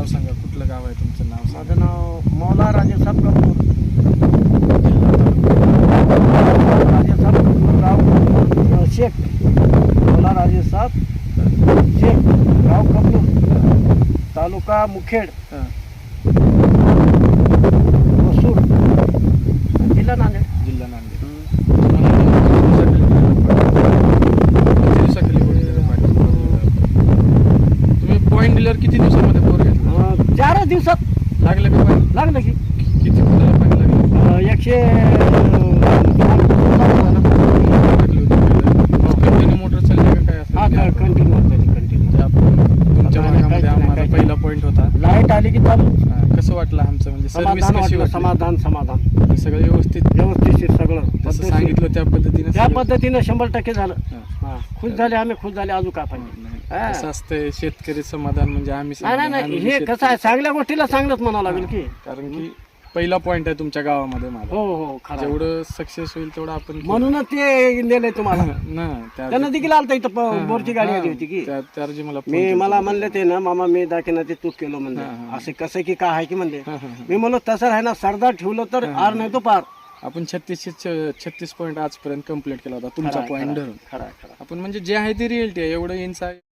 गाव सांगा कुठलं गाव आहे तुमचं नाव माझं नाव मौला राजेसाहेब कपूर राजेसाहेब कपूर गाव शेख. मौला राजेसाहेब शेख गाव कपूर तालुका मुखेड. मसूर. जिल्हा नांदेड. जिल्हा नांदेड? तुम्ही पॉईंट दिल्यावर किती दिवसामध्ये चारच दिवसात. लागलं का पाणी लागलं की. किती फुटाला पाणी लागलं? अ, एकशे कंटिन्यू मोटर चालली का काय हा कंटिन्यू कंटिन्यू आपण तुमच्या भागामध्ये आम्हाला पहिला पॉईंट होता. लाइट आली की चालू. कसं वाटलं आमचं? म्हणजे सर्व्हिस समाधान कशी वाटलं वाटली? समाधान समाधान. सगळं व्यवस्थित? व्यवस्थित सगळं. जसं पद्धतशीर. सांगितलं त्या पद्धतीने त्या सगळं- पद्धतीने शंभर टक्के झालं. हा. हा. खुश झाले आम्ही खुश झाले अजून का पाहिजे नाही. हा. कसं असतंय शेतकरी समाधान म्हणजे आम्ही नाही नाही समाधान, नाही. आम्ही हे शेतकरी. कसं आहे चांगल्या गोष्टीला चांगलंच म्हणावं लागेल की कारण की पहिला पॉइंट आहे तुमच्या गावामध्ये माझा हो हो खरं आहे. जेवढं सक्सेस होईल तेवढं आपण केलं. म्हणूनच ते नेलंय तुम्हाला ना त्या त्यांना देखील आलता इथं प- बोरची गाडी आली होती की त्या- मला मी. मला म्हणले ते ना मामा मी दाखिना ते चूक केलं म्हणले हा. असं कसं की काय आहे की म्हणले हा, हा, हा. मी म्हणलो तसं आहे ना सरदार ठेवलं तर आर नाही तो पार आपण छत्तीसशे छत्तीस पॉईंट आजपर्यंत कंप्लीट केला होता तुमचा पॉईंट धरून खरं खरं. आपण म्हणजे जे आहे ते रिअलिटी आहे एवढं इंच आहे